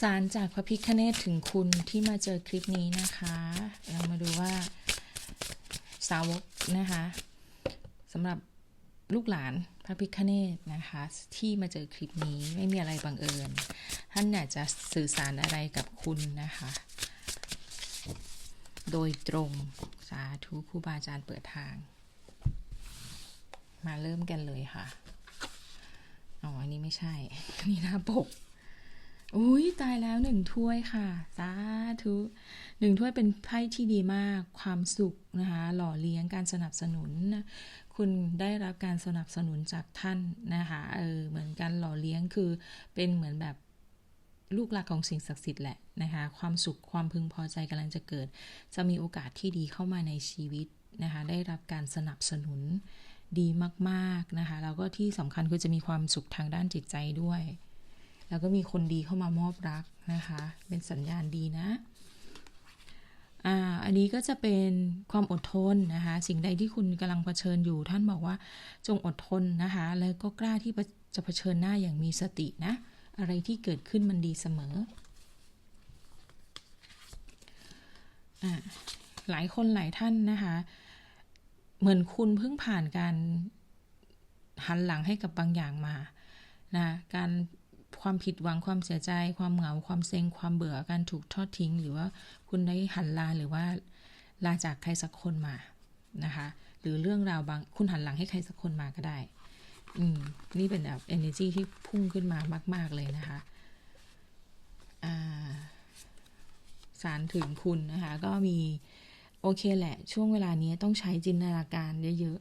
สารจากพระพิคเนตถึงคุณที่มาเจอคลิปนี้นะคะ เรามาดูว่าสาวกนะคะสำหรับลูกหลานพระพิคเนตนะคะ ที่มาเจอคลิปนี้ไม่มีอะไรบังเอิญ ท่านอยากจะสื่อสารอะไรกับคุณนะคะ โดยตรงสาธุครูบาอาจารย์เปิดทาง มาเริ่มกันเลยค่ะอ๋ออันนี้ไม่ใช่อันนี้หน้าปก อุ้ยตายแล้วหนึ่งถ้วยค่ะ สาธุหนึ่งถ้วยเป็นไพ่ที่ดีมาก ความสุขนะคะ หล่อเลี้ยงการสนับสนุนนะคุณได้รับการสนับสนุนจากท่านนะคะเออเหมือนกันหล่อเลี้ยงคือเป็นเหมือนแบบลูกหลักของสิ่งศักดิ์สิทธิ์แหละนะคะ ความสุขความพึงพอใจกำลังจะเกิด จะมีโอกาสที่ดีเข้ามาในชีวิตนะคะ ได้รับการสนับสนุนดีมาก ๆ นะคะ แล้วก็ที่สำคัญคือจะมีความสุขทางด้านจิตใจด้วย แล้วก็มีคนดีเข้ามามอบรักนะคะ เป็นสัญญาณดีนะอ่าอันนี้ก็จะเป็นความอดทนนะคะ สิ่งใดที่คุณกำลังเผชิญอยู่ ท่านบอกว่าจงอดทนนะคะ แล้วก็กล้าที่จะเผชิญหน้าอย่างมีสตินะ อะไรที่เกิดขึ้นมันดีเสมออ่หลายคนหลายท่านนะคะ เหมือนคุณเพิ่งผ่านการหันหลังให้กับบางอย่างมานะการ ความผิดหวังความเสียใจ ความเหงาความเซ็งความเบื่อการถูกทอดทิ้ง หรือว่าคุณได้หันลาหรือว่าลาจากใครสักคนมานะคะ หรือเรื่องราวบางคุณหันหลังให้ใครสักคนมาก็ได้ อืมนี่เป็นแบบ energy ที่พุ่งขึ้นมามาก ๆ เลยนะคะอ่าสารถึงคุณนะคะ ก็มีโอเคแหละ ช่วงเวลานี้ต้องใช้จินตนาการเยอะ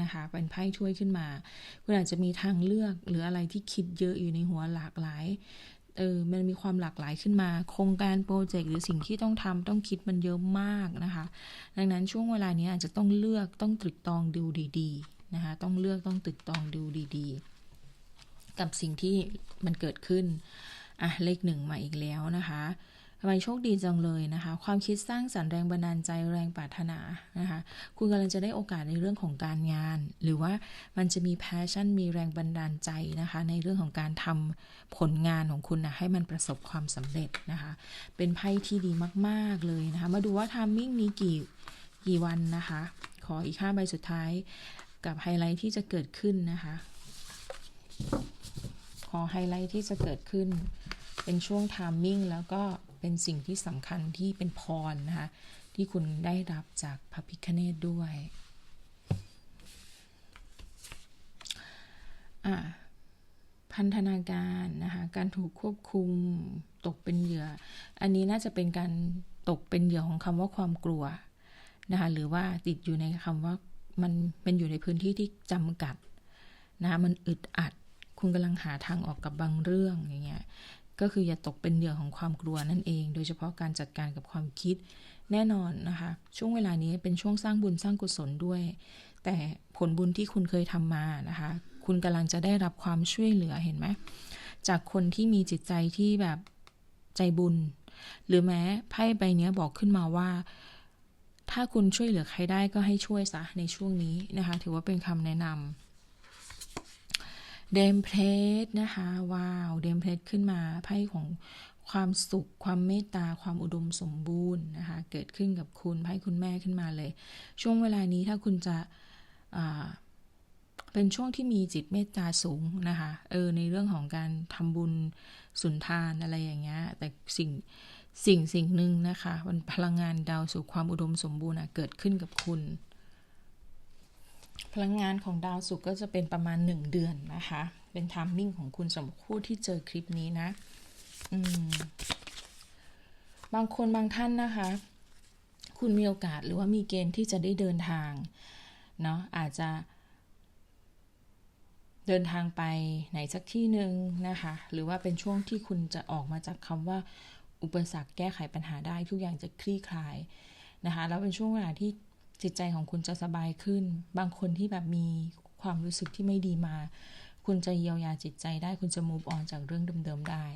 นะคะ เป็นไพ่ช่วยขึ้นมา คุณอาจจะมีทางเลือกหรืออะไรที่คิดเยอะอยู่ในหัวหลากหลายเออมันมีความหลากหลายขึ้นมา โครงการโปรเจกต์หรือสิ่งที่ต้องทำต้องคิดมันเยอะมากนะคะ ดังนั้นช่วงเวลานี้อาจจะต้องเลือกต้องตรึกตองดูดีๆนะคะ ต้องเลือกต้องตรึกตองดูดีๆ กับสิ่งที่มันเกิดขึ้น อะเลขหนึ่งมาอีกแล้วนะคะ ทำไมโชคดีจังเลยนะคะ ความคิดสร้างสรรค์แรงบันดาลใจแรงปรารถนานะคะ คุณกำลังจะได้โอกาสในเรื่องของการงาน หรือว่ามันจะมีแพชชั่นมีแรงบันดาลใจนะคะ ในเรื่องของการทำผลงานของคุณนะให้มันประสบความสำเร็จนะคะ เป็นไพ่ที่ดีมาก ๆ เลยนะคะ มาดูว่าทามมิ่งนี้กี่กี่วันนะคะ ขออีกห้าใบสุดท้ายกับไฮไลท์ที่จะเกิดขึ้นนะคะ ขอไฮไลท์ที่จะเกิดขึ้น เป็นช่วงทามมิ่งแล้วก็ เป็นสิ่งที่สำคัญที่เป็นพรนะคะ ที่คุณได้รับจากพระพิคเนตด้วยพันธนาการนะคะการถูกควบคุมตกเป็นเหยื่อ อันนี้น่าจะเป็นการตกเป็นเหยื่อของคำว่าความกลัวนะคะหรือว่าติดอยู่ในคำว่ามันเป็นอยู่ในพื้นที่ที่จำกัดนะคะมันอึดอัด คุณกำลังหาทางออกกับบางเรื่องอย่างเงี้ย ก็คืออย่าตกเป็นเหยื่อของความกลัวนั่นเอง โดยเฉพาะการจัดการกับความคิดแน่นอนนะคะ ช่วงเวลานี้เป็นช่วงสร้างบุญสร้างกุศลด้วย แต่ผลบุญที่คุณเคยทำมานะคะ คุณกำลังจะได้รับความช่วยเหลือเห็นไหมจากคนที่มีจิตใจที่แบบใจบุญ หรือแม้ไพ่ใบนี้บอกขึ้นมาว่า ถ้าคุณช่วยเหลือใครได้ก็ให้ช่วยซะในช่วงนี้นะคะ ถือว่าเป็นคำแนะนำ เดมเพลสนะคะ ว้าว เดมเพลสขึ้นมาไพ่ของความสุข ความเมตตา ความอุดมสมบูรณ์นะคะ เกิดขึ้นกับคุณไพ่คุณแม่ขึ้นมาเลย ช่วงเวลานี้ถ้าคุณจะเป็นช่วงที่มีจิตเมตตาสูงนะคะ เออ ในเรื่องของการทำบุญสุนทานอะไรอย่างเงี้ย แต่สิ่งสิ่งสิ่งหนึ่งนะคะมันพลังงานดาวสู่ความอุดมสมบูรณ์เกิดขึ้นกับคุณ พลังงานของดาวศุกร์ก็จะเป็นประมาณหนึ่งเดือนนะคะ เป็นทามมิ่งของคุณสำหรับคู่ที่เจอคลิปนี้นะ อืม บางคนบางท่านนะคะ คุณมีโอกาสหรือว่ามีเกณฑ์ที่จะได้เดินทาง เนาะอาจจะเดินทางไปไหนสักที่หนึ่งนะคะ หรือว่าเป็นช่วงที่คุณจะออกมาจากคำว่า อุปสรรคแก้ไขปัญหาได้ทุกอย่างจะคลี่คลายนะคะ แล้วเป็นช่วงเวลาที่ จิตใจของคุณจะสบายขึ้น บางคนที่แบบมีความรู้สึกที่ไม่ดีมา คุณจะเยียวยาจิตใจได้ คุณจะ move on จากเรื่องเดิมๆได้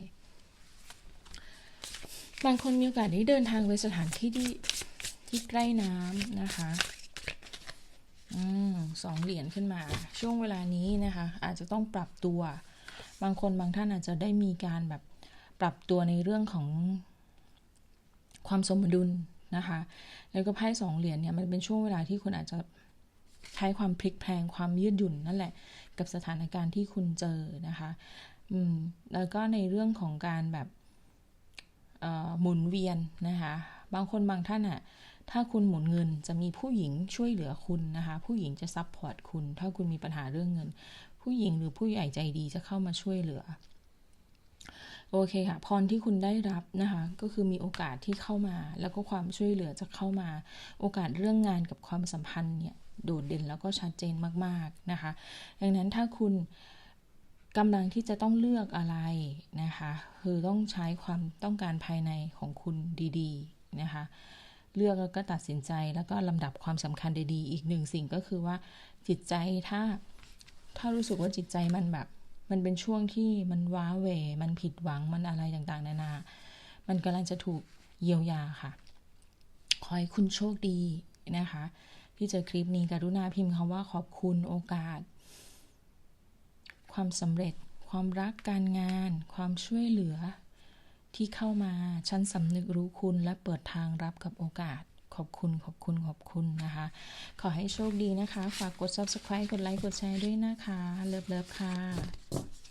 บางคนมีโอกาสได้เดินทางไปสถานที่ที่ที่ใกล้น้ำนะคะอืมสองเหรียญขึ้นมา ช่วงเวลานี้นะคะ อาจจะต้องปรับตัว บางคนบางท่านอาจจะได้มีการแบบปรับตัวในเรื่องของความสมดุล นะคะ แล้วก็ไพ่สองเหรียญเนี่ยมันเป็นช่วงเวลาที่คุณอาจจะใช้ความพลิกแพลงความยืดหยุ่นนั่นแหละ กับสถานการณ์ที่คุณเจอนะคะอืมแล้วก็ในเรื่องของการแบบหมุนเวียนนะคะ บางคนบางท่านอะถ้าคุณหมุนเงินจะมีผู้หญิงช่วยเหลือคุณนะคะ ผู้หญิงจะซัพพอร์ตคุณ ถ้าคุณมีปัญหาเรื่องเงิน ผู้หญิงหรือผู้ใหญ่ใจดีจะเข้ามาช่วยเหลือ โอเคค่ะ พรที่คุณได้รับนะคะ ก็คือมีโอกาสที่เข้ามา แล้วก็ความช่วยเหลือจะเข้ามา โอกาสเรื่องงานกับความสัมพันธ์เนี่ยโดดเด่นแล้วก็ชัดเจนมากๆนะคะ ดังนั้นถ้าคุณกำลังที่จะต้องเลือกอะไรนะคะ คือต้องใช้ความต้องการภายในของคุณดีๆนะคะ เลือกแล้วก็ตัดสินใจแล้วก็ลำดับความสำคัญดีๆ อีกหนึ่งสิ่งก็คือว่าจิตใจถ้าถ้ารู้สึกว่าจิตใจมันแบบ มันเป็นช่วงที่มันว้าเหวมันผิดหวังมันอะไรต่างๆ นานา มันกำลังจะถูกเยียวยาค่ะ ขอให้คุณโชคดีนะคะ ที่เจอคลิปนี้กรุณาพิมพ์คำว่าขอบคุณโอกาส ความสำเร็จ ความรักการงาน ความช่วยเหลือที่เข้ามา ฉันสำนึกรู้คุณและเปิดทางรับกับโอกาส ขอบคุณขอบคุณขอบคุณนะคะ ขอให้โชคดีนะคะ ฝากกด subscribe กดไลค์กดแชร์ด้วยนะคะ เลิฟเลิฟค่ะ